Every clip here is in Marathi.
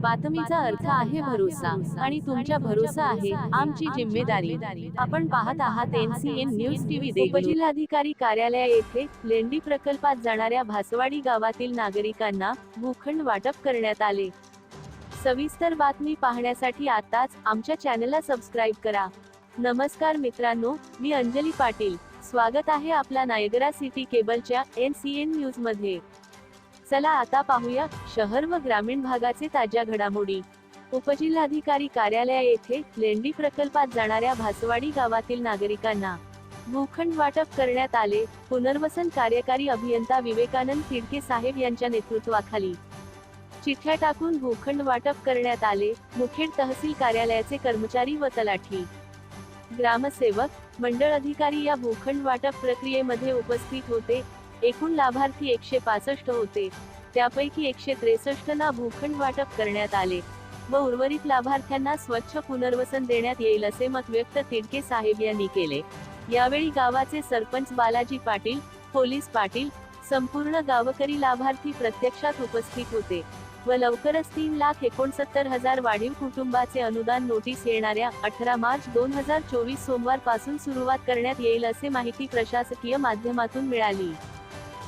बातमीचा अर्थ आहे भरोसा आणि तुमच्या भरोसा आहे आमची जिम्मेदारी. आपण पाहत आहात एनसीएन न्यूज टीव्ही उपजिल्हाधिकारी कार्यालय येथे लेंडी प्रकल्पात जाणाऱ्या भासवाडी गावातील नागरिकांना भूखंड वाटप करण्यात आले. सविस्तर बातमी पाहण्यासाठी आताच आमच्या चॅनलला सबस्क्राईब करा. नमस्कार मित्रांनो मी अंजली पाटील. स्वागत आहे आपला नायगरा सिटी केबलच्या एन सी एन न्यूजमध्ये चला आता पाहूया शहर व ग्रामीण भागाचे ताज्या घडामोडी. उपजिल्हाधिकारी कार्यालय येथे लेंडी प्रकल्पात जाणाऱ्या भासवाडी गावातील नागरिकांना भूखंड वाटप करण्यात आले. पुनर्वसन कार्यकारी अभियंता विवेकानंद तिडके साहेब यांच्या नेतृत्वाखाली चिठ्ठ्या टाकून भूखंड वाटप करण्यात आले. मुखेड तहसील कार्यालयाचे कर्मचारी व तलाठी. ग्रामसेवक मंडळ अधिकारी या भूखंड वाटप प्रक्रियेमध्ये उपस्थित होते. एकूण लाभार्थी एकशे पासष्ट होते. त्यापैकी एकशे त्रेसष्ट ला भूखंड वाटप करण्यात आले. व उर्वरित लाभार्थ्यांना स्वच्छ पुनर्वसन देण्यात येईल असे मत व्यक्त तिडके साहेब यांनी केले. यावेळी गावाचे सरपंच बालाजी पाटील पोलीस पाटील संपूर्ण गावकरी लाभार्थी प्रत्यक्षात उपस्थित होते. व लवकरच तीन लाख एकोणसत्तर हजार वाढीव कुटुंबाचे अनुदान नोटीस येणाऱ्या अठरा मार्च दोन हजार चोवीस सोमवारपासून सुरुवात करण्यात येईल असे माहिती प्रशासकीय माध्यमातून मिळाली.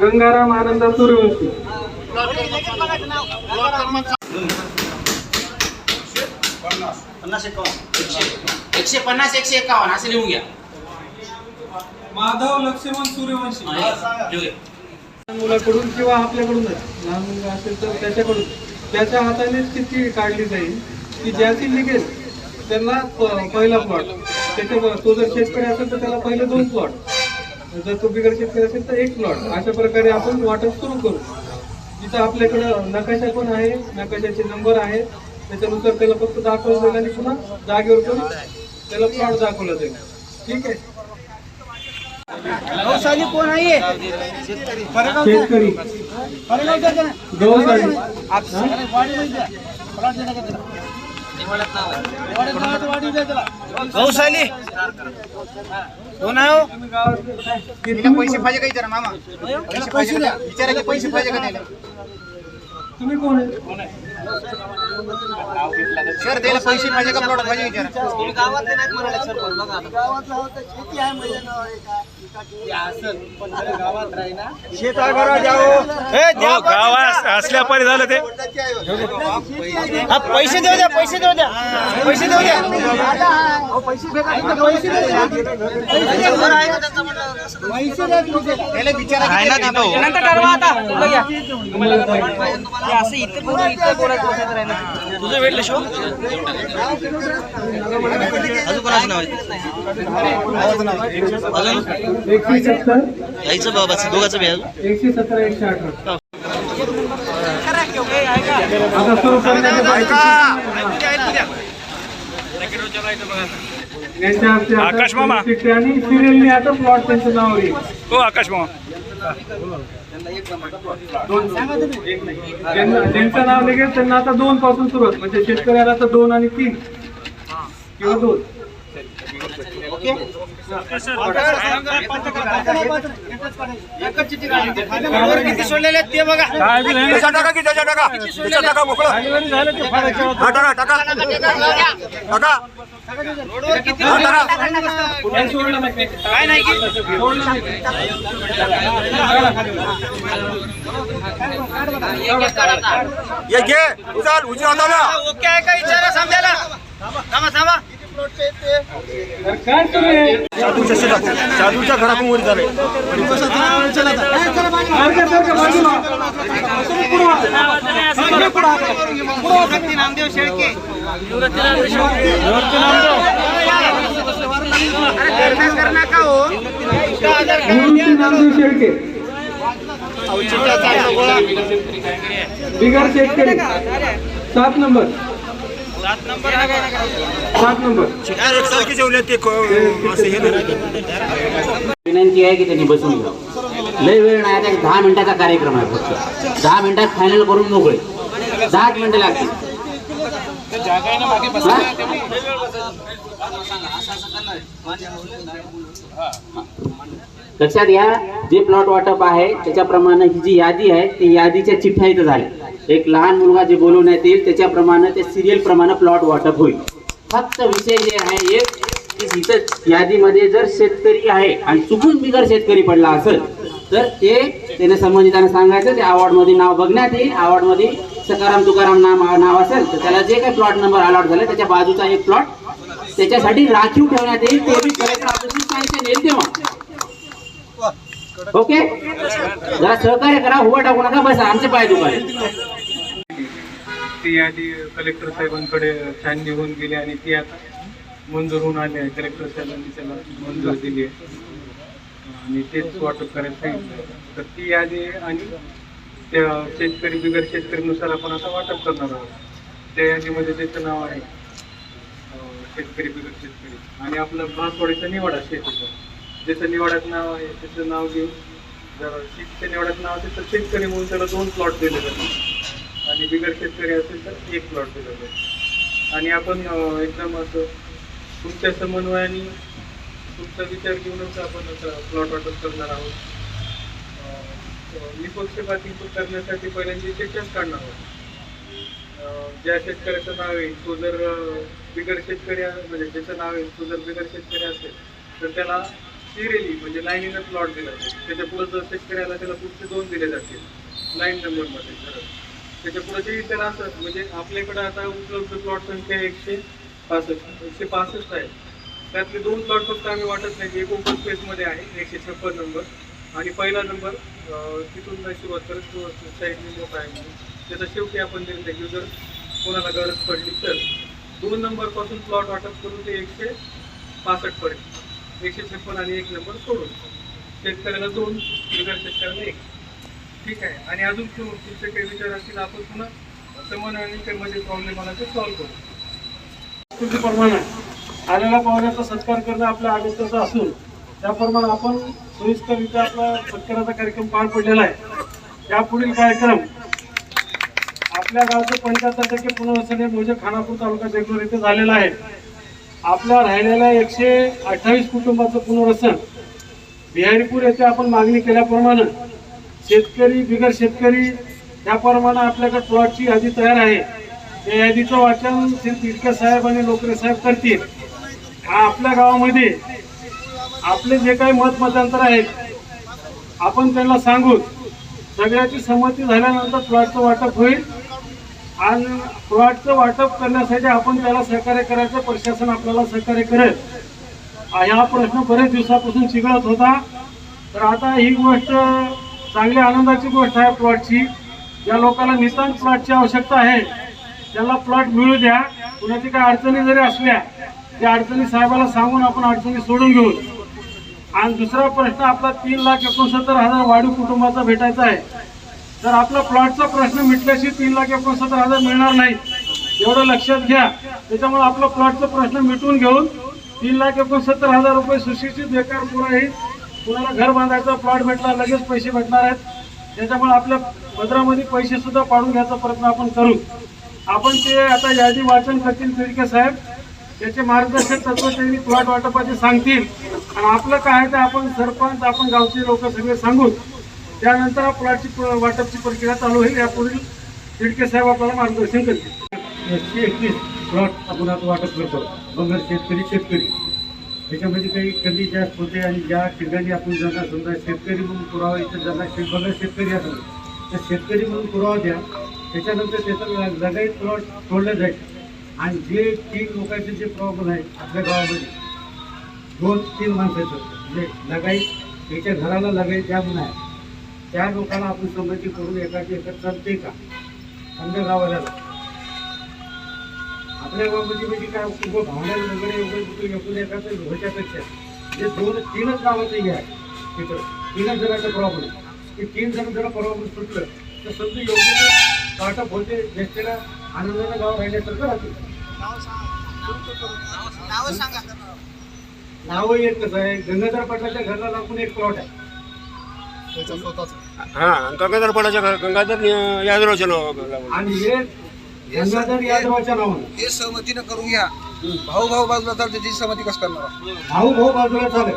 गंगाराम आनंद सूर्यवंशी. एकशे पन्नास एकशे एकावन्न असं लिहून घ्या माधव लक्ष्मण सूर्यवंशी. हा, मुलाकडून किंवा आपल्याकडूनच लहान मुलगा असेल तर त्याच्याकडून. त्याच्या हातानेच चिठ्ठी काढली जाईल. की ज्याची निघेल त्यांना पहिला प्लॉट त्याच्या तो जर शेतकरी असेल तर त्याला पहिले दोन प्लॉट जर तो बिगर शेतकरी असेल तर एक प्लॉट अशा प्रकारे आपण वाटप सुरू करू. जिथं आपल्याकडं नकाशा पण आहे नकाशाचे नंबर आहे त्याच्यानुसार त्याला फक्त दाखवलं जाईल आणि पुन्हा जागेवर करून त्याला प्लॉट दाखवला जाईल. ठीक आहे? गौशाली कोण आहे शेतकरी. गौशाली गौशाली हो? पैसे पाहिजे का विचारा मामा? पैसे पाहिजे? विचारा की पैसे पाहिजे का त्याला? तुम्ही कोण आहे? सर त्याला पैसे पाहिजे का प्लॉट पाहिजे विचारा शेत आहे हो, गावात असल्या परी झालं ते. पैसे देऊ द्या पैसे देऊ द्या. पैसे देऊ द्या. पैसे द्या. पैसे देऊ द्या. तुझं भेटलं शो. अजून कोणाचं नाव आहे? अजून? एकशे सत्तर. यायचं बाबाचं दोघाचं बी अजून? एकशे सत्तर एकशे अठरा. आता सुरू करण्याचे यांच्या हस्ते आता आकाश मामा. आणि सिरियलने आता प्लॉट त्यांचं नाव हो आकाश मामा. ज्यांचं नाव निघेल त्यांना आता दोन पासून सुरुवात म्हणजे शेतकऱ्याला तर दोन आणि तीन किंवा दोन किती सोडलेले ते बघा टाका की त्याच्या टाका त्याच्या टाका मोकळं हा टाका टाका टाका रोडवर किती काय नाही की ये घे उचल उजव्या ओके आहे का विचारा समजायला थांबा थांबा. जादूच्या घरातून वर झाले नामदेव शेळके. हो? निवृत्ती नामदेव शेळके. बिगर शेतकरी. सात नंबर. सात नंबर विनंती आहे की त्यांनी बसून घ्या. लय वेळ नाही आता दहा मिनिटाचा कार्यक्रम आहे फक्त. दहा मिनिटात फायनल करून मोकळे. दहाच मिनिटं लागतील. हा? लक्षात घ्या जे प्लॉट वाटप आहे त्याच्याप्रमाणे ही जी यादी आहे ती यादीच्या चिठ्ठ्या इथं झाल्या. एक लहान मुलगा जे बोलवण्यात येईल त्याच्याप्रमाणे ते सिरियल प्रमाणे प्लॉट वाटप होईल. फक्त विषय जे आहे एक की इथं यादीमध्ये जर शेतकरी आहे आणि चुकून बिगर शेतकरी पडला असेल तर ते त्याने संबंधितांना सांगायचं ते अवॉर्डमध्ये नाव बघण्यात येईल. अवॉर्डमध्ये सकाराम तुकाराम नाम नाव असेल तर त्याला जे काही प्लॉट नंबर अलॉट झाला त्याच्या बाजूचा एक प्लॉट त्याच्यासाठी राखीव ठेवण्यात येईल. ते बी कलेक्टर ऑफिसची येईल तेव्हा. ओके? जरा सहकार्य करा हुवा टाकू नका बस आमचे पाय दुखाले ती यादी कलेक्टर साहेबांकडे छाननी होऊन गेली आणि ती आता मंजूर होऊन आली आहे. कलेक्टर साहेबांनी त्याला मंजूर दिली आहे. आणि तेच वाटप करायला सांगितलं तर ती यादी आणि त्या शेतकरी बिगर शेतकरीनुसार आपण आता वाटप करणार आहोत. त्या यादीमध्ये त्याचं नाव आहे शेतकरी बिगर शेतकरी. आणि आपलं भासवाडीचा निवाडा शेतीचा. ज्याचं निवाडक नाव आहे त्याचं नाव घेऊन जर शेतीच्या निवाडक नाव असेल तर शेतकरी म्हणून त्याला दोन प्लॉट दिले जातात. आणि बिगर शेतकरी असेल तर एक प्लॉट दिला जाईल आणि आपण एकदम असं तुमच्या समन्वयाने तुमचा विचार घेऊनच आपण असं प्लॉट वाटप करणार आहोत. निपक्षपाती करण्यासाठी पहिल्यांदा चर्चाच काढणार आहोत. ज्या शेतकऱ्याचं नाव आहे तो जर बिगर शेतकरी म्हणजे ज्याचं नाव आहे तो जर बिगर शेतकरी असेल तर त्याला सिरियली म्हणजे लाईनीनं प्लॉट दिला जाईल. त्याच्या पुढे जर शेतकऱ्याला त्याला पुढचे दोन दिले जातील लाईन नंबरमध्ये खरं. त्याच्या पुढे जे त्याला असं म्हणजे आपल्याकडे आता उपलब्ध प्लॉट संख्या एकशे पासष्ट एकशे पासष्ट आहे त्यातले दोन प्लॉट फक्त आम्ही वाटत नाही एक ओपन स्पेसमध्ये आहे एकशे छप्पन नंबर आणि पहिला नंबर तिथून सुरुवात करत साईडने मोठा आहे म्हणून. त्याचा शेवटी आपण देऊन टाकू जर कोणाला गरज पडली तर. दोन नंबरपासून प्लॉट वाटप करून ते एकशे पासष्टपर्यंत एकशे छप्पन आणि एक नंबर सोडून शेतकऱ्याला दोन बिगर शेतकऱ्याला एक. ठीक आहे. आणि अजून तुमचे काही विचार असतील आपण पुन्हा समन्वयाने प्रॉब्लेम आला ते सॉल्व्ह करू. कृतीप्रमाणे आलेल्या पाहुण्याचा सत्कार करणं आपल्या आगत्याचं असून त्याप्रमाणे आपण सोयीस्कररित्या आपला सत्काराचा कार्यक्रम पार पडलेला आहे. यापुढील कार्यक्रम आपल्या गावचं पंचाहत्तर टक्के पुनर्वसन हे मोजे खानापूर तालुका देगलूर येथे झालेला आहे. आपल्या राहिलेल्या एकशे अठ्ठावीस कुटुंबाचं पुनर्वसन. बिहारीपूर येथे आपण मागणी केल्याप्रमाणे शेतकरी बिगर शेतकरी त्याप्रमाणे आपल्याकडे प्लॉटची यादी तयार आहे. या यादीचं वाचन श्री तिडके साहेब आणि लोकरे साहेब करतील. हा आपल्या गावामध्ये आपले जे काही मत मतांतर आहेत आपण त्यांना सांगू सगळ्याची संमती झाल्यानंतर प्लॉटचं वाटप होईल. आणि प्लॉटचं वाटप करण्यासाठी आपण त्याला सहकार्य करायचं प्रशासन आपल्याला सहकार्य करेल. हा प्रश्न बरेच दिवसापासून चिघळत होता. तर आता ही गोष्ट चांगली आनंदाची गोष्ट आहे प्लॉटची. ज्या लोकांना नितांत प्लॉटची आवश्यकता आहे त्याला प्लॉट मिळू द्या. कुणाची काही अडचणी जरी असल्या त्या अडचणी साहेबाला सांगून आपण अडचणी सोडून घेऊ. आणि दुसरा प्रश्न आपला तीन लाख एकोणसत्तर हजार वाढीव कुटुंबाचा भेटायचा आहे. तर आपला प्लॉटचा प्रश्न मिटल्याशी तीन लाख एकोणसत्तर हजार मिळणार नाही एवढं लक्षात घ्या. त्याच्यामुळे आपला प्लॉटचा प्रश्न मिटवून घेऊन तीन लाख एकोणसत्तर हजार रुपये सुशिक्षित बेकार पुराही कुणाला घर बांधायचा प्लॉट भेटला लगेच पैसे भेटणार आहेत. त्याच्यामुळे आपल्या पदरामध्ये पैसे सुद्धा पाडून घ्यायचा प्रयत्न आपण करू. आपण ते आता यादी वाचन करतील तिडके साहेब. त्याचे मार्गदर्शक तत्व त्यांनी प्लॉट वाटपाचे सांगतील. आणि आपलं काय आहे ते आपण सरपंच आपण गावचे लोक सगळे सांगू त्यानंतर हा प्लॉटची वाटपची प्रक्रिया चालू होईल. यापूर्वी तिडके साहेब आपल्याला मार्गदर्शन करतील. एकशे एकतीस प्लॉट आपण आता वाटप करतो. बंगर शेतकरी शेतकरी. त्याच्यामध्ये काही कमी जास्त होते आणि ज्या ठिकाणी आपण जाणार समजा शेतकरी म्हणून पुरावा इथे जाणार शेत बघा शेतकरी असेल तर शेतकरी म्हणून पुरावा द्या. त्याच्यानंतर त्याचा जगाई प्लॉट तोडलं जाईल. आणि जे तीन लोकांचे जे प्रॉब्लेम आहे आपल्या गावामध्ये दोन तीन माणसाचं म्हणजे लगाई त्याच्या घराला लगाई त्या म्हणून आहे त्या लोकांना आपण संमती करून एकाची एकत्र चालते का? समजा गावाला आपल्या गावामध्ये म्हणजे काय उभं भावना वगैरे वगैरे एकूण एकाच ह्याच्यापेक्षा जे दोन तीनच गावाचं हे आहे तिथं. तीनच जणांचा प्रॉब्लेम ते तीन जण जरा प्रॉब्लेम सुटलं तर समजा योग्य वाटप होते ज्येष्ठला आनंदानं गाव राहिल्यासारखं राहते. नावं एक कसं आहे? गंगाधर पाटलाच्या घराला लागून एक प्लॉट आहे. हा गंगाधर पडाच्या गंगाधर यादवच्या नाव आणि हे गंगाधर यादवाच्या नावानं. हे सहमतीनं करून घ्या भाऊ भाऊ बाजूला तर त्याची सहमती कसं करणार? भाऊ भाऊ बाजूला झालं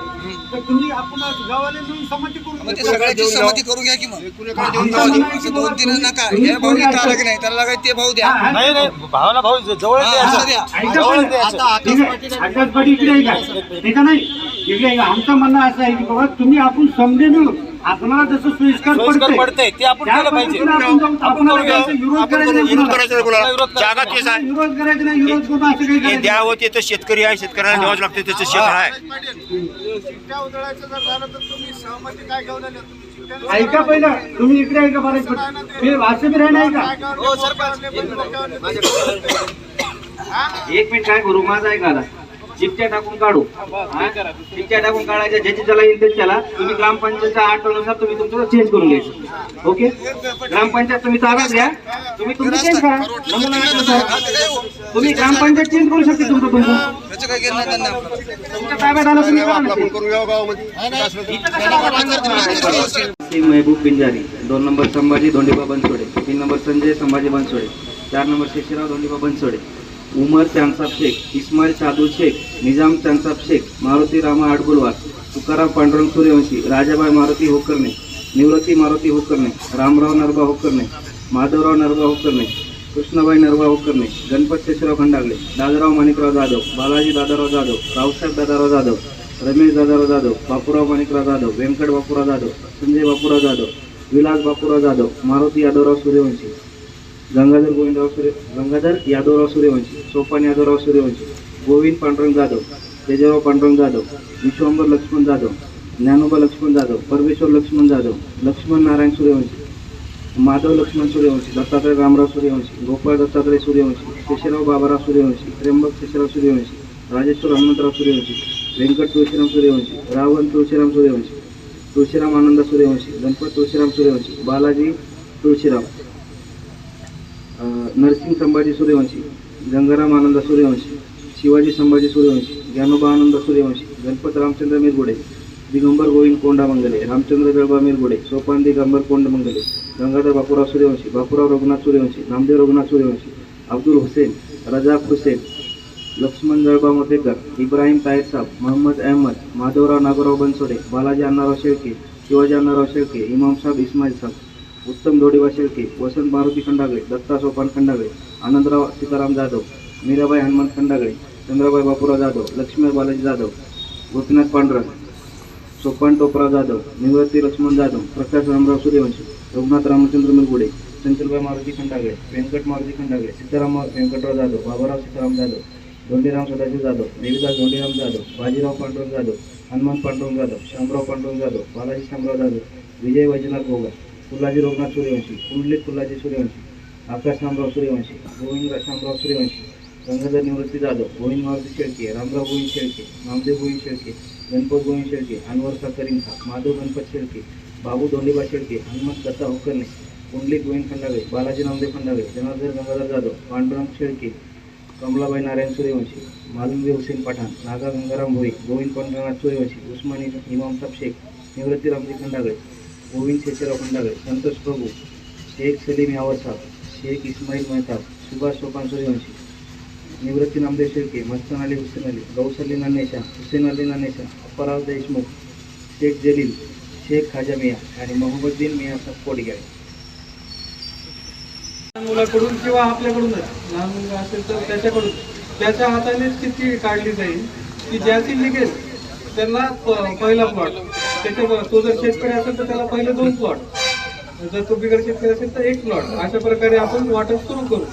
तर तुम्ही आपण गावाला मिळून संमती करून मग ते घेऊ. सगळ्याची सहमती करून घ्या की मग? आमचं म्हणणं आहे की असं दोन तीन नका. हे भाऊ इथं आला की नाही त्याला लागायचं ते भाऊ द्या. हा, हा. नाही नाही भावाला भाऊ जवळ हा, असं. द्या. ऐका पहिलं. ठीक आहे. आकाशवाणी इकडे आहे. का ते का नाही. इकडे आहे का? आमचं म्हणणं असं आहे की बाबा तुम्ही आपण समजे मिळून आपल्याला जसं सोयीस्कर पडतंय ते आपण केलं पाहिजे. आपण विरोध करायचा कुणाला. जागा तेच आहे. विरोध करायचा नाही विरोध करून असं काही हे तर शेतकरी आहे शेतकऱ्याला द्यावंच लागते त्याचं शेत आहे. ऐका पहिलं. तुम्ही इकडे ऐका बरेच मी वासे बी राहणार का? हो सरपंच. एक मिनिट काय करू? माझा ऐका आता. चिठ्ठ्या टाकून काढू. हा? चिठ्ठ्या टाकून काढायच्या ज्याची त्याला येईल त्याला तुम्ही ग्रामपंचायतच्या आठवड्यानुसार तुम्ही तुमचं चेंज करून घ्यायचं. ओके ग्रामपंचायत तुम्ही ताब्यात घ्या. तुम्ही तुमचं चेंज करा. नमुना. तुम्ही ग्रामपंचायत चेंज करू शकते तुमचं तुमचं. तुमच्या ताब्यात आलं तुम्ही करा सिंग महबूब पिंजारी दोन नंबर संभाजी धोंडीबा बनसोडे. तीन नंबर संजय संभाजी बनसोडे. चार नंबर शेषराव धोंडीबा बनसोडे. उमर चांदसाब शेख इस्माईल साधू शेख निजाम चांदसाब शेख मारुती रामा आडगुलवार तुकाराम पांडुरंग सूर्यवंशी राजाबाई मारुती होकरणे निवृत्ती मारुती होकरणे रामराव नरबा होकरणे माधवराव नरबा होकरणे कृष्णाबाई नरबा होकरणे गणपत शेषराव खंडागळे दादाराव माणिकराव जाधव बालाजी दादाराव जाधव रावसाहेब दादाराव जाधव रमेश दादाराव जाधव बापूराव माणिकराव जाधव व्यंकट बापूराव जाधव संजय बापूराव जाधव विलास बापूराव जाधव मारुती यादवराव सूर्यवंशी गंगाधर गोविंदराव सूर्य गंगाधर यादवराव सूर्यवंशी सोपान यादवराव सूर्यवंशी गोविंद पांडुरंग जाधव तेजराव पांडुरंग जाधव विश्वंभर लक्ष्मण जाधव ज्ञानोबा लक्ष्मण जाधव परमेश्वर लक्ष्मण जाधव लक्ष्मण नारायण सूर्यवंशी माधव लक्ष्मण सूर्यवंशी दत्तात्रय रामराव सूर्यवंशी गोपाळ दत्तात्रय सूर्यवंशी शेषराव बाबाराव सूर्यवंशी त्र्यंबक शेषराव सूर्यवंशी राजेश्वर हनुमंतराव सूर्यवंशी व्यंकट तुळशीराम सूर्यवंशी रावण तुळशीराम सूर्यवंशी तुळशीराम आनंद सूर्यवंशी गणपत तुळशीराम सूर्यवंशी बालाजी तुळशीराम. नरसिंह नरसिंग संभाजी सूर्यवंशी गंगाराम आनंद सूर्यवंशी शिवाजी संभाजी सूर्यवंशी ज्ञानोबा आनंद सूर्यवंशी गणपत रामचंद्र मिरगुडे दिगंबर गोविंद कोंडा मंगले रामचंद्र जळबा मिरगुडे सोपान दिगंबर कोंड मंगले गंगाधर बापूराव सूर्यवंशी बापूराव रघुनाथ सूर्यवंशी नामदेव रघुनाथ सूर्यवंशी अब्दुल हुसेन रजाक हुसेन लक्ष्मण जळबा मोतेकर इब्राहिम ताहेर साहेब मोहम्मद अहमद माधवराव नागोराव बनसोडे बालाजी अण्णाराव शेळके शिवाजी अण्णाराव शेळके इमाम साहेब इस्माईल साहेब उत्तम जोडीबा शेळके वसंत मारुती खंडागळे दत्ता सोपान खंडागळे आनंदराव सीताराम जाधव मीराबाई हनुमान खंडागळे चंद्राबाई बापूराव जाधव लक्ष्मी बालाजी जाधव गोपीनाथ पांडुरंग सोपान टोपराव जाधव निवृत्ती लक्ष्मण जाधव प्रकाश रामराव सूर्यवंशी रघुनाथ रामचंद्र मिरगुडे चंचलबाई मारुती खंडागळे व्यंकट मारुती खंडागळे सीताराम व्यंकटराव जाधव बाबाराव सीताराम जाधव धोंडीराम सदाशिव जाधव देवीदास धोंडीराम जाधव बाजीराव पांडुरंग जाधव हनुमान पांडुरंग जाधव शामराव पांडुरंग जाधव बालाजी शामराव जाधव विजय वैजनाथ गोगा फुलाजी रघुनाथ सूर्यवंशी कुंडलित फुलाजी सूर्यवंशी आकाश रामराव सूर्यवंशी गोविंद शामराव सूर्यवंशी गंगाधर निवृत्ती जाधव गोविंद मारुती शेळके रामराव गोविंद शेळके नामदेव गोविंद शेळके गणपत गोविंद शेळके अनवर साकरिंग माधव गणपत शेळके बाबू धोंडीबा शेळके हनुमंत दत्ता होकरणे कुंडलित गोविंद खंडावे बालाजी नामदेव खंडावे जनार्दन गंगाधर जाधव पांडुरंग शेळके कमलाबाई नारायण सूर्यवंशी मालुंगे हुसेन पठाण नागा गंगाराम भोई गोविंद पंढरनाथ सूर्यवंशी उस्मानी इमाम शेख निवृत्ती रामजी खंडागळे गोविंद शेषराव खंडागळे संतोष प्रभू शेख सलीम यावर साहेब शेख इस्माईल मेहताब सुभाष सोपान सूर्यवंशी निवृत्ती नामदेव शेळके मस्तान अली हुसेन अली गौसली नानेशा हुसेन अली नानेशा अपराव देशमुख शेख जलील शेख खाजा मिया आणि मोहम्मद्दीन मिया साहेब कोडगाळे लहान मुलाकडून किंवा आपल्याकडूनच लहान मुलगा असेल तर त्याच्याकडून त्याच्या हातानेच चिठ्ठी काढली जाईल की ज्याची निघेल त्यांना पहिला प्लॉट त्याच्या तो जर शेतकरी असेल तर त्याला पहिले दोन प्लॉट जर तो बिगर शेतकरी असेल तर एक प्लॉट अशा प्रकारे आपण वाटप सुरू करू.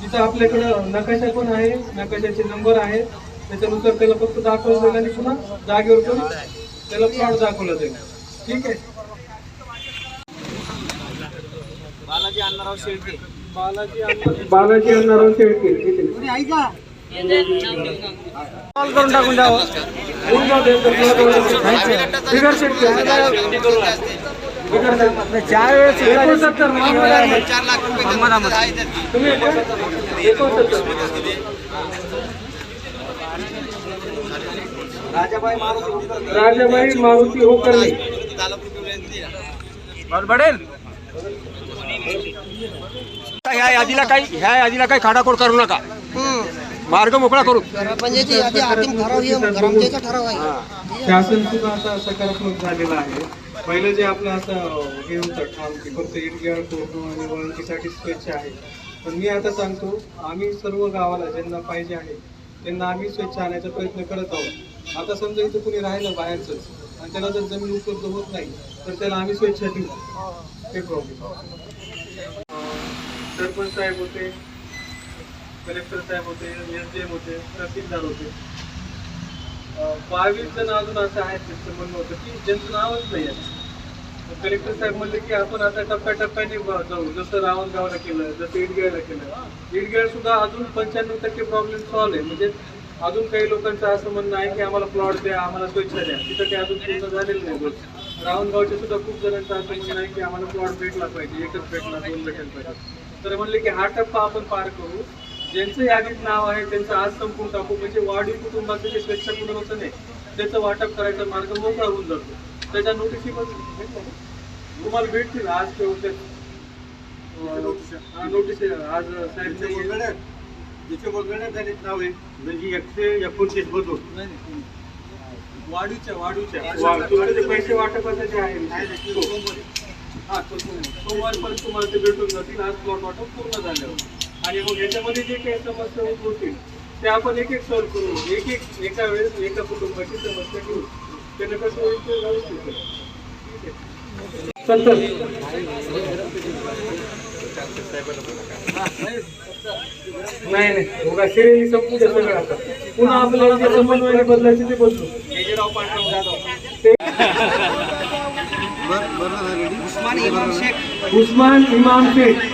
जिथं आपल्याकडं नकाशा पण आहे नकाशाचे नंबर आहे. त्याच्यानुसार त्याला फक्त दाखवलं जाईल आणि पुन्हा जागेवर पण त्याला प्लॉट दाखवला जाईल. ठीक आहे? बालाजी अण्णाराव शेळके. बालाजी बालाजी अण्णाराव शेळके. इथे. कॉल करून टाकून द्यावं बिगर एकोणसत्तर अहमद. तुम्ही राजाबाई मारुती होकर्णी ह्या यादीला काही ह्या यादीला काही खाडाखोड करू नका मार्ग मोकळा करू. ग्रामपंचायती आधी अंतिम ठराव हे ग्रामपंचायतचा ठराव आहे. शासन सुद्धा आता सकारात्मक झालेलं आहे. पहिलं जे आपलं असं हे होतं ठाम की फक्त इंडिया फोटो आणि वळणकीसाठी स्वच्छ आहे. पण मी आता सांगतो आम्ही सर्व गावाला ज्यांना पाहिजे आहे त्यांना आम्ही स्वच्छ आणायचा प्रयत्न करत आहोत. आता समजा इथं कुणी राहिलं बाहेरचंच आणि त्याला जर जमीन उपलब्ध होत नाही तर त्याला आम्ही स्वच्छ देऊ ते प्रॉब्लेम सरपंच साहेब होते. कलेक्टर साहेब होते एस डी एम होते तहसीलदार होते. बावीस जण अजून असं आहेत त्यांचं म्हणणं होतं की ज्यांचं नावच नाही आहे. कलेक्टर साहेब म्हणले की आपण आता टप्प्याटप्प्याने जाऊ. जसं रावणगावला केलं जसं इडगेळला केलं. इडगेळ सुद्धा अजून पंच्याण्णव टक्के प्रॉब्लेम सॉल्व्ह आहे. म्हणजे अजून काही लोकांचं असं म्हणणं आहे की आम्हाला प्लॉट द्या आम्हाला स्वच्छ द्या. तिथं ते अजून पूर्ण झालेलं नाही. गोष्ट रावणगावचे सुद्धा खूप जणांचं असं म्हणणं आहे की आम्हाला प्लॉट भेटला पाहिजे एकच भेटला दोन भेटायला पाहिजे. तर म्हणले की हा टप्पा आपण पार करू. ज्यांचं यादीत नाव आहे त्यांचं आज संपून टाकू. म्हणजे वाढी कुटुंबाचं जे स्वच्छ कुटुंबाचं नाही त्याचं वाटप करायचा मार्ग मोकळा होऊन जातो. त्याच्या नोटिसी पण तुम्हाला भेटतील आज किंवा उद्या. नोटीस. आज साहेब जिथे नाव आहे. म्हणजे एकशे एकोणतीस वाढूच्या पैसे वाटपाचे जे आहे हा तो सोमवार. सोमवारपर्यंत तुम्हाला ते भेटून जातील. आज प्लॉट वाटप पूर्ण झाल्यावर. आणि मग याच्यामध्ये जे काही समस्या उद्भवतील ते आपण एक एक सॉल्व्ह करू एक एक एका वेळेस एका कुटुंबाची समस्या घेऊ त्याने कसं नाही नाही. सिरियली द्या सगळं आता. पुन्हा आपल्याला जे समन्वय बदलायचे ते बदलू. उस्मान इमाम शेख.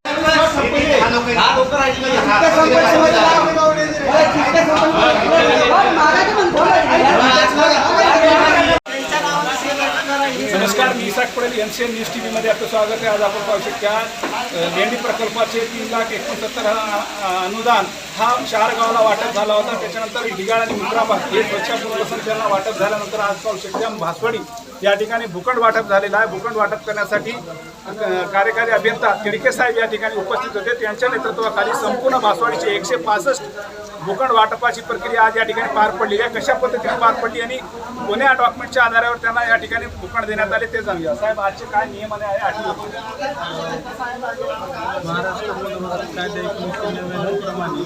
नमस्कार मी Isak Padel N C N news T व्हीमध्ये आपलं स्वागत आहे. आज आपण पाहू शकता लेंडी प्रकल्पाचे तीन लाख एकोणसत्तर अनुदान हा चार गावाला वाटप झाला होता. त्याच्यानंतर ढिगाळ आणि मुद्राबाद हे स्वच्छ पुनर्वसन त्यांना वाटप झाल्यानंतर आज पाहू शकता भासवडी या ठिकाणी भूखंड वाटप झालेलं आहे. भूखंड वाटप करण्यासाठी कार्यकारी अभियंता तिडके साहेब या ठिकाणी उपस्थित होते. त्यांच्या नेतृत्वाखाली संपूर्ण भासवाडीचे एकशे पासष्ट भूखंड वाटपाची प्रक्रिया आज या ठिकाणी पार पडली आहे. कशा पद्धतीने पार पडली आणि कोण्या डॉक्युमेंटच्या आधारावर त्यांना या ठिकाणी भूखंड देण्यात आले ते जाणूया. साहेब आजचे काय नियम आहे महाराष्ट्र बोर्ड कायदा एकोणीसशे नव्याण्णव प्रमाणे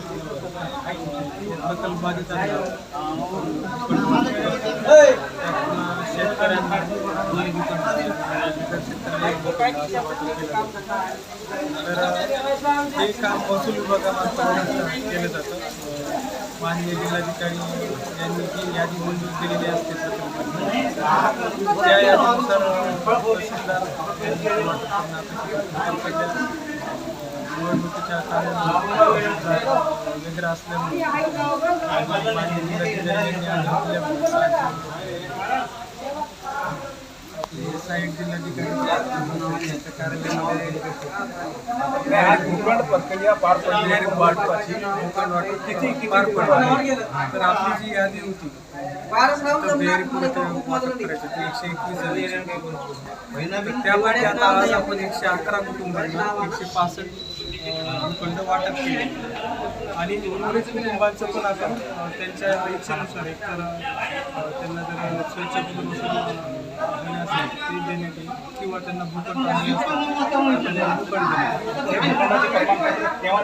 हे काम महसूल विभागामार्फत केलं जातं. माननीय जिल्हाधिकारी यांनी जी यादी मंजूर केलेली असते त्या यादीनुसार तहसीलदार निवडणुकीच्या काळामध्ये वगैरे असल्यामुळे माननीय जिल्हाधिकारी यांनी आदेश दिल्यामुळे आपले साईड जिल्हाधिकारी यांच्या कार्यालयामध्ये आज भूखंड प्रक्रिया पार पडली वाटपाची कोकण वाटप किती पार तर आपली जी यादी होती एकशे एकवीस झाली तर त्यामध्ये आता आज आपण एकशे अकरा कुटुंबांना एकशे पासष्ट भूखंड वाटप केले. आणि उर्वरित कुटुंबांचं पण आता त्यांच्या इच्छेनुसार एकतर त्यांना जर स्वच्छ पुनर्वसन देण्यात येईल. किंवा त्यांना भूखंड केव्हा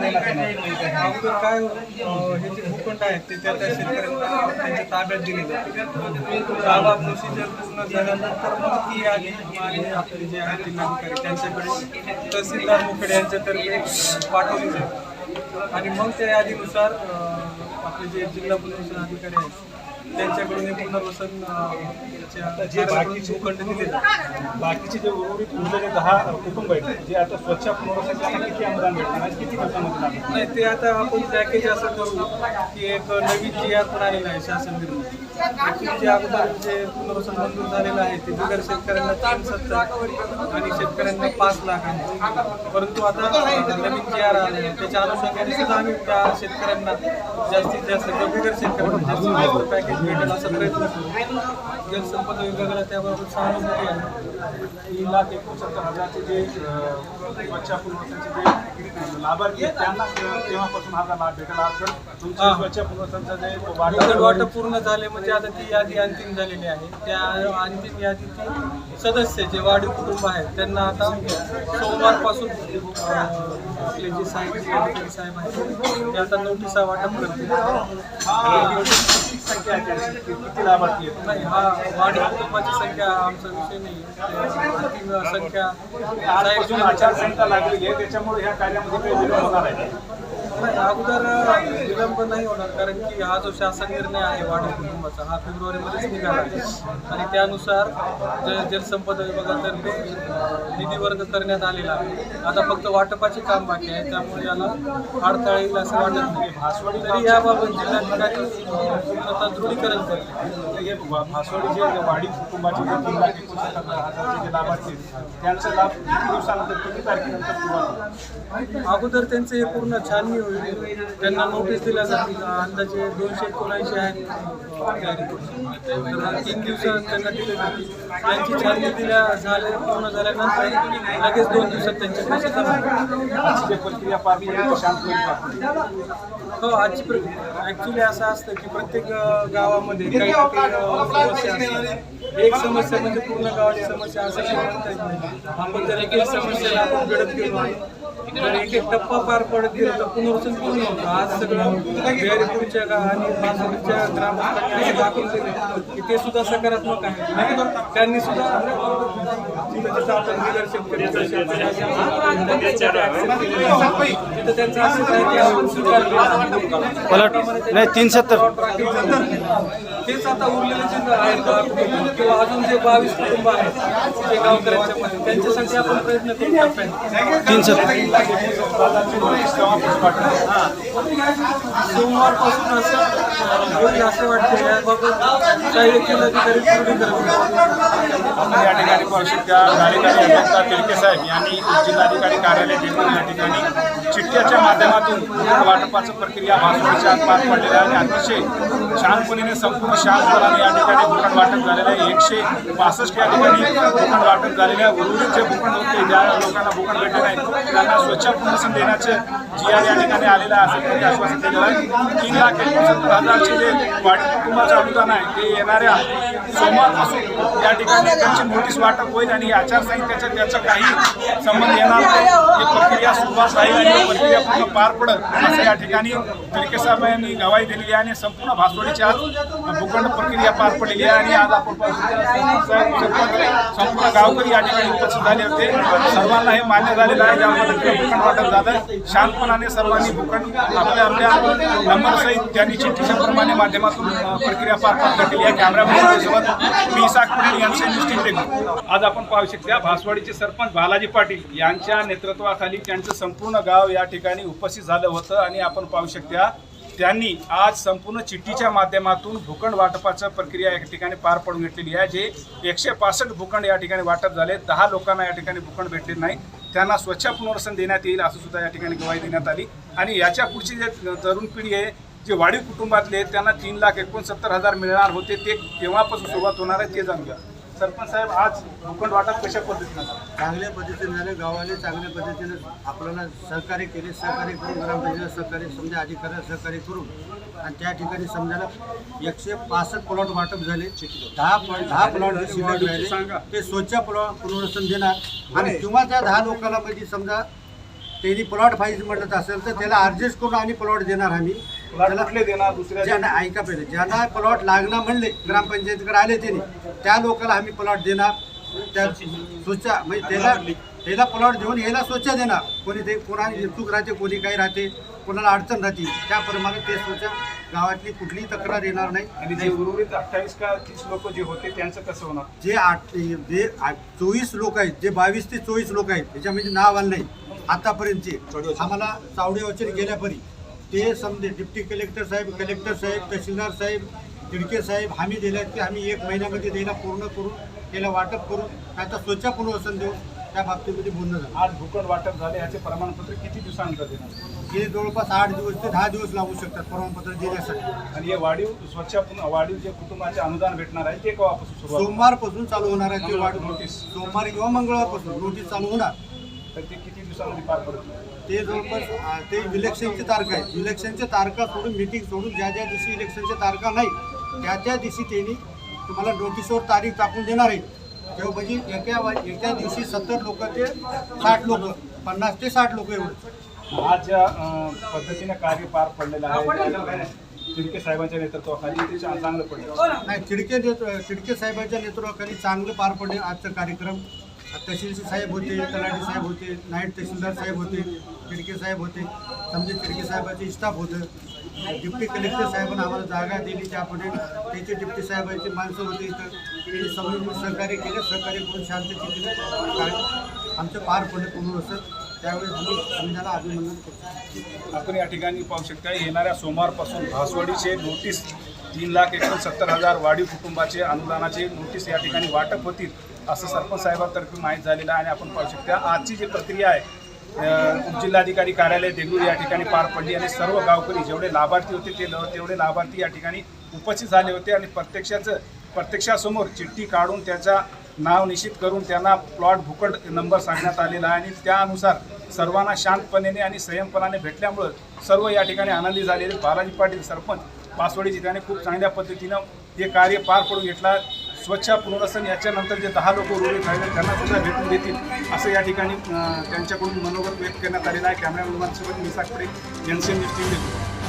अगोदर काय हे जे भूखंड आहेत ते त्या त्या शेतकऱ्यांना त्यांच्या ताब्यात दिले जाते. ताबा प्रोसिजर पूर्ण झाल्यानंतर मग ती आली आणि आपले जे आहेत जिल्हाधिकारी त्यांच्याकडे. तहसीलदार मुखेड यांच्यातर्फे पाठवली जाते. आणि मग त्या यादीनुसार आपले जे जिल्हा पोलीस अधिकारी आहेत त्यांच्याकडून हे पुनर्वसन अं, जे बाकीचे भूखंड दिले बाकीचे जे उर्वरित उरलेले दहा कुटुंब आहेत जे आता स्वच्छ पुनर्वसन किती अनुदान भेटणार आणि किती खर्चामध्ये लागणार नाही ते आता आपण पॅकेज असं करू की एक नवीन जी आर पण आलेला आहे शासन निर्मिती जे अगोदर जे मंजूर झालेलं आहे ते बिगर शेतकऱ्यांना तीन सत्तर आणि शेतकऱ्यांना पाच लाख आहे. परंतु आता नवीन जी आर आले त्याच्या अनुषंगाने सुद्धा आम्ही त्या शेतकऱ्यांना जास्तीत जास्त बिगर शेतकऱ्यांना जास्तीत जास्त पॅकेज भेटेल असा प्रयत्न करू. जलसंपदा विभागाला त्याबाबत सहानुभूती आहे. तीन लाख एकोणसत्तर हजारचे जे स्वच्छ पुनर्वसनचे जे लाभार्थी त्यांना केव्हापासून हा लाभ भेटेल आज तर तुमचे हा. स्वच्छ पुनर्वसनचं जे वाटप वाटप पूर्ण झाले आमची आता ती यादी अंतिम झालेली आहे. त्या अंतिम यादीतील सदस्य जे वाढीव कुटुंब आहेत त्यांना आता सोमवारपासून आपले जे साहेब साहेब आहेत ते आता नोटिसा वाटप करतील. संख्या किती लाभार्थी आहेत नाही हा वाढीव कुटुंबाची संख्या आमचा विषय नाही. अंतिम संख्या आचारसंहिता लागलेली आहे त्याच्यामुळे ह्या कार्यामध्ये काही विलंब होणार आहे. नाही अगोदर विलंब नाही होणार कारण की हा जो शासन निर्णय आहे वाढीव कुटुंबाचा हा फेब्रुवारीमध्येच निघाला आहे. आणि त्यानुसार ज- जलसंपदा विभागातर्फे निधी वर्ग करण्यात आलेला आहे. आता फक्त वाटपाचे काम बाकी आहे त्यामुळे याला अडथळा येईल असं वाटत नाही. तरी याबाबत जिल्हाधिकारी पूर्णतः दृढीकरण करतील. भा- भासवाडी जे वाढीव कुटुंबाचे जे तीन लाख एकोणसत्तर हजारचे जे लाभार्थी आहेत, त्यांचा लाभ किती दिवसानंतर किती तारखेनंतर अगोदर त्यांचे हे पूर्ण छाननी त्यांना नोटीस दिल्या अंदाजे दोनशे एकोणऐंशी आहेत. तर तीन दिवसात त्यांना दिले जातील त्यांची छाननी दिल्या झाले पूर्ण झाल्यानंतर लगेच दोन दिवसात त्यांचे पैसे प्रक्रिया पार शांत हो आजची ॲक्च्युली असं असतं की प्रत्येक गावामध्ये काही ना काही समस्या असतात. एक समस्या म्हणजे पूर्ण गावाची समस्या असं काही म्हणता येत नाही. आपण जर एक एक समस्याला आपण घडत गेलो आणि एक एक टप्पा पार पडत गेलो तर पुनर्वसन पूर्ण होतं. आज सगळं बिहारीपूरच्या गा आणि मासुरीच्या ग्रामस्थांनी दाखवून दिले की ते सुद्धा सकारात्मक आहे त्यांनी सुद्धा तिथं तिथं त्यांचं असं आहे की आपण स्वीकारलं नाही तीन सत्तर. तेच आता उरलेले जे आहेत किंवा अजून जे बावीस कुटुंब आहेत ते गावकऱ्यांच्या मध्ये त्यांच्यासाठी आपण प्रयत्न करू तीन सत्तर. सोमवारपासून असं होईल असं वाटतं याबाबत काही देखील अधिकारी पूर्ण करतील. आपण या ठिकाणी पाहू शकता कार्यकारी अभियंता तिडके साहेब यांनी जिल्हाधिकारी कार्यालय देखील या ठिकाणी चिठ्ठ्याच्या माध्यमातून भूखंड वाटपाचं प्रक्रिया भाजपच्या पार पडलेल्या आणि अतिशय छानपणीने संपूर्ण शांतपणाने या ठिकाणी भूखंड वाटप झालेलं आहे. एकशे पासष्ट या ठिकाणी भूखंड वाटप झालेले आहे. उर्वरित जे भूखंड होते ज्या लोकांना भूखंड भेटले नाही त्यांना स्वच्छ पुनर्सन देण्याचे जी आर या ठिकाणी आलेलं आहे असं त्यांनी आश्वासन दिलेलं आहे. तीन लाख एकोणसत्तर हजारचे जे वाटप कुटुंबाचं अनुदान आहे ते येणाऱ्या सोमवारपासून या ठिकाणी त्यांची नोटीस वाटप होईल आणि आचारसंहितेच्या त्याचा काही संबंध येणार नाही. ही प्रक्रिया सुरुवात राहील प्रक्रिया पूर्ण पार पडत. असं या ठिकाणी तिरके साहेब यांनी गवाही दिलेली आहे आणि संपूर्ण भासवडीच्या आज भूखंड प्रक्रिया पार पडलेली आहे आणि आज आपण संपूर्ण गावकरी या ठिकाणी उपस्थित झाले होते. सर्वांना हे मान्य झालेलं आहे. ज्यामध्ये भूखंड वाटप झालं शांतपणाने सर्वांनी भूखंड आपल्या आपल्या नंबरसहित त्यांनी चिठ्ठीच्याप्रमाणे माध्यमातून प्रक्रिया पार पार केली आहे. कॅमेरामॅन मी इसाक पटेल यांचे न्यूज आज आपण पाहू शकता भासवाडीचे सरपंच बालाजी पाटील यांच्या नेतृत्वाखाली त्यांचं संपूर्ण गाव या ठिकाणी उपस्थित झालं होतं आणि आपण पाहू शकता त्यांनी आज संपूर्ण चिठ्ठीच्या माध्यमातून भूखंड वाटपाचं प्रक्रिया या ठिकाणी पार पडून घेतलेली आहे जे एकशे पासष्ट भूखंड या ठिकाणी वाटप झाले. दहा लोकांना या ठिकाणी भूखंड भेटले नाही. त्यांना स्वच्छ पुनर्वसन देण्यात येईल असं सुद्धा या ठिकाणी गवाही देण्यात आली. आणि याच्या पुढची जे तरुण पिढी आहे जे वाढीव कुटुंबातले त्यांना तीन लाख एकोणसत्तर हजार मिळणार होते ते तेव्हापासून सुरुवात होणार आहे ते जाणूया सरपंच साहेब आज भूखंड वाटप कशा पद्धतीनं झालं? चांगल्या पद्धतीने झाले गावाने चांगल्या पद्धतीने आपल्याला सहकार्य केले सहकार्य करून ग्रामपंचायत सहकार्य समजा अधिकाऱ्याला सहकार्य करून आणि त्या ठिकाणी समजायला एकशे पासष्ट प्लॉट वाटप झाले. दहा प्लॉट दहा प्लॉट जे शिल्लक राहिले. ते स्वच्छ प्लॉट पुनर्वसन देणार. आणि किंवा त्या दहा लोकांना म्हणजे समजा त्यांनी प्लॉट पाहिजे म्हणत असेल तर त्याला ॲडजस्ट करून आणि प्लॉट देणार आम्ही. त्याला कुठले देणार दुसऱ्या ज्यांना ऐका पहिले ज्यांना प्लॉट लागणार म्हणले ग्रामपंचायतीकडे आले त्यांनी त्या लोकांना आम्ही प्लॉट देणार. त्या स्वच्छ म्हणजे त्याला त्याला प्लॉट देऊन याला स्वच्छ देणार. कोणी ते कोणाला चूक राहते कोणी काही राहते कोणाला अडचण राहते त्याप्रमाणे ते स्वच्छ गावातली कुठलीही तक्रार येणार आणि जे नाही उर्वरित अठ्ठावीस का तीस लोक जे होते त्यांचं कसं होणार? जे आठ जे चोवीस लोक आहेत जे बावीस ते चोवीस लोक आहेत त्याच्यामध्ये नाव आलं नाही. आतापर्यंतचे. आम्हाला चावडे वचन गेल्यापरी ते समजे डिप्टी कलेक्टर साहेब कलेक्टर साहेब तहसीलदार साहेब तिडके साहेब हमी दिल्यात की आम्ही एक महिन्यामध्ये त्याला पूर्ण करून त्याला वाटप करून त्याचा स्वच्छ पुनर्वसन देऊ त्या बाबतीमध्ये बोलणं झालं. आज भूखंड वाटप झाले याचे प्रमाणपत्र किती दिवसानंतर देणार? हे जवळपास आठ दिवस ते दहा दिवस लागू शकतात प्रमाणपत्र देण्यासाठी. आणि हे वाढीव स्वच्छ वाढीव जे कुटुंबाचे अनुदान भेटणार आहे ते केव्हापासून सोमवारपासून चालू होणार आहे ते वाढ नोटीस. सोमवार किंवा मंगळवारपासून नोटीस चालू होणार. तर ते किती दिवसामध्ये पार पडतील? ते जवळपास ते इलेक्शनची तारखा आहे इलेक्शनच्या तारखा सोडून मिटिंग सोडून ज्या ज्या दिवशी इलेक्शनच्या तारखा नाही त्या त्या दिवशी त्यांनी तुम्हाला नोटीसवर तारीख टाकून देणार आहे. तेव्हा म्हणजे एका एका दिवशी सत्तर लोक ते साठ लोक पन्नास ते साठ लोक एवढं. आज ज्या पद्धतीने कार्य पार पडलेलं आहे तिडके साहेबांच्या नेतृत्वाखाली चांगलं पडलं. नाही तिडके तिडके साहेबांच्या नेतृत्वाखाली चांगलं पार पडले आजचा कार्यक्रम. तहसीलचे साहेब होते तलाठी साहेब होते नाईट तहसीलदार साहेब होते तिडके साहेब होते. समजे तिडके साहेबाचे स्टाफ होतं. डिप्टी कलेक्टर साहेबांना आम्हाला जागा दिली त्यापुढे. त्याचे डिप्टी साहेबांचे माणसं होते इथं. त्यांनी समजून सहकार्य केलं. सहकार्य करून शांततेने आमचं पार पडलं पूर्ण असत त्यावेळेस आम्ही समजायला अभिनंदन करतो. आपण या ठिकाणी पाहू शकता येणाऱ्या सोमवारपासून भासवाडीचे नोटीस तीन लाख एकोणसत्तर हजार वाढीव कुटुंबाचे अनुदानाचे नोटीस या ठिकाणी वाटप होतील. असं सरपंच साहेबांतर्फे माहीत झालेलं आहे आणि आपण पाहू शकता आजची जी प्रक्रिया आहे उपजिल्हाधिकारी कार्यालय देगलूर या ठिकाणी पार पडली आणि सर्व गावकरी जेवढे लाभार्थी होते ते तेवढे लाभार्थी या ठिकाणी उपस्थित झाले होते आणि प्रत्यक्षाचं प्रत्यक्षासमोर चिठ्ठी काढून त्याचा नाव निश्चित करून त्यांना प्लॉट भुकट नंबर सांगण्यात आलेला आहे आणि त्यानुसार सर्वांना शांतपणे आणि संयमपणाने भेटल्यामुळं सर्व या ठिकाणी आनंदी झालेले. बालाजी पाटील सरपंच पासवडी ठिकाणी खूप चांगल्या पद्धतीनं हे कार्य पार पडून घेतला. स्वच्छ पुनर्वसन याच्यानंतर जे दहा लोक उर्वरित राहिले त्यांना सुद्धा भेटून देतील असं या ठिकाणी त्यांच्याकडून मनोगत व्यक्त करण्यात आलेलं आहे. कॅमेरामॅनसोबत मिसाकडे एन सी एन न्यूज